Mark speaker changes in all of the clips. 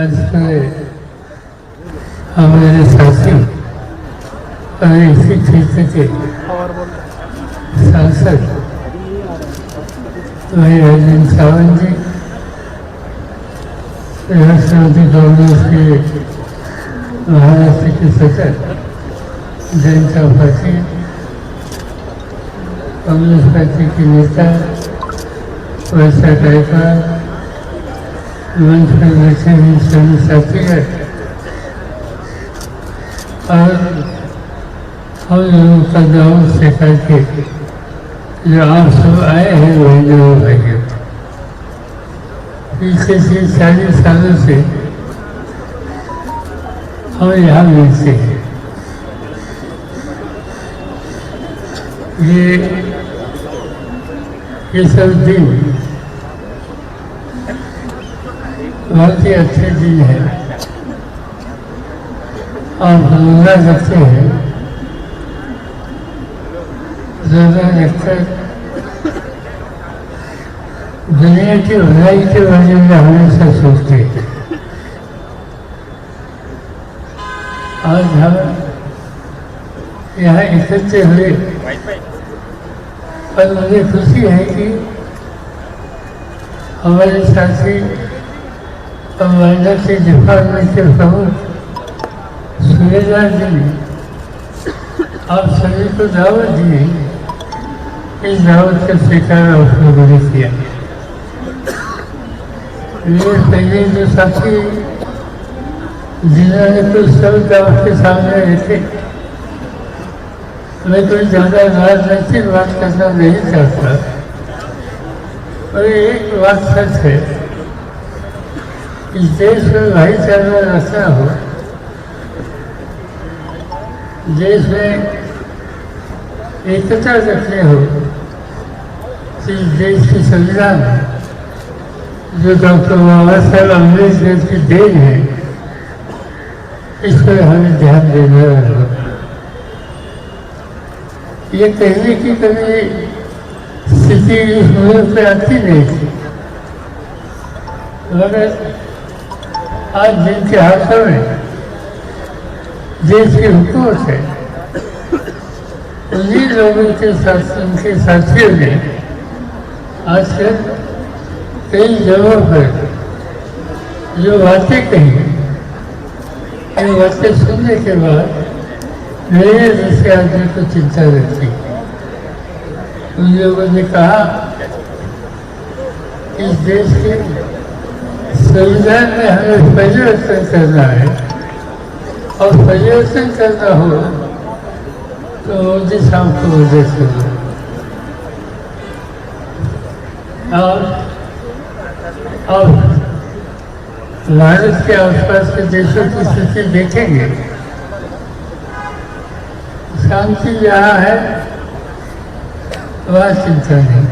Speaker 1: آج کرے ہمارے ساتھی اور اسی طریقے کے سانسد بھائی راجن ساون جی راشٹرپتی کانگریس کے مہاراشٹر کے صدر جنتا پارٹی، کانگریس پارٹی کے نیتا، ویسا گائکار منچ پہ جیسے بھی سروس آتی ہے اور ہم لوگوں کا دعوت سے کے جو آپ سب آئے ہیں وہ ضرور بھائی پچھلے سے چالیس سالوں سے ہم یہاں ملتے ہیں یہ سب دن بہت ہی اچھے چیز ہے اور روزہ رکھتے ہیں۔ روزہ رکھ اچھا۔ دنیا کی بھلائی کے بارے میں ہمیشہ سوچتے ہیں۔ آج ہم یہاں اکٹھے ہوئے۔ پر مجھے خوشی ہے کہ ہمارے ساتھی کمانڈر سے دفاع میں کرتا ہوں سویدار جی آپ سبھی کو دعوت دیے اس دعوت کا سیکارا اس لوگوں نے کیا۔ میرے پہلے جو ساتھی جنہوں نے کچھ سب دعوت کے سامنے رہتے میں کوئی زیادہ راجنیتک بات کرنا نہیں چاہتا۔ اور ایک بات سچ ہے۔ اس دیش میں بھائی چارہ ایسا ہو۔ دیش میں ایکتا رکھنے ہو اس دیش کی سنویدھان جو ڈاکٹر بابا صاحب امبیڈکر کی دین ہے، اس پہ ہمیں دھیان دینا ہوگا۔ یہ کہنے کی کبھی استھتی اس ملک پہ آتی نہیں تھی۔ مگر آج جن کے ہاتھوں میں دیش کی حکومت ہے انہیں لوگوں کے ساتھ، ان کے ساتھیوں نے آج کل کئی جگہوں پر جو باتیں کہیں یہ باتیں سننے کے بعد میرے جیسے آدمی کو چنتا رہتی۔ ان لوگوں نے کہا اس دیش کے سیدان میں ہمیں فجر سے کرنا ہے۔ اور فجر سے کرنا ہو تو جس ہم کو وجہ سے۔ اور بھارت کے آس پاس کے دیشوں کی استھتی دیکھیں گے۔ شانتی یہاں ہے۔ وہاں چنتا نہیں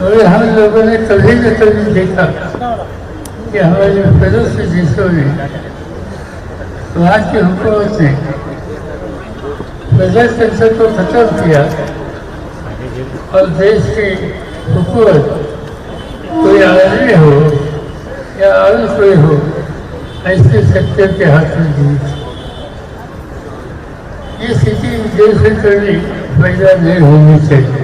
Speaker 1: اور ہم لوگوں نے کبھی نہ کبھی دیکھا کہ ہمارے پڑوس دیشوں نے وہاں کی حکومت نے پرجا تنتر کو ختم کیا اور دیش کی حکومت کوئی آدمی ہو یا اور کوئی ہو ایسے سیکٹر کے ہاتھ میں دی یہ سٹی دیش میں کبھی پیدا نہیں ہونی چاہیے۔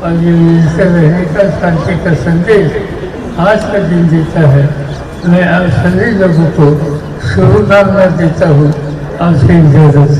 Speaker 1: اور زمین رہنے کا سندیش آج کا دن دیتا ہے میں آپ سبھی لوگوں کو شروع میں دیتا ہوں آپ سے اجازت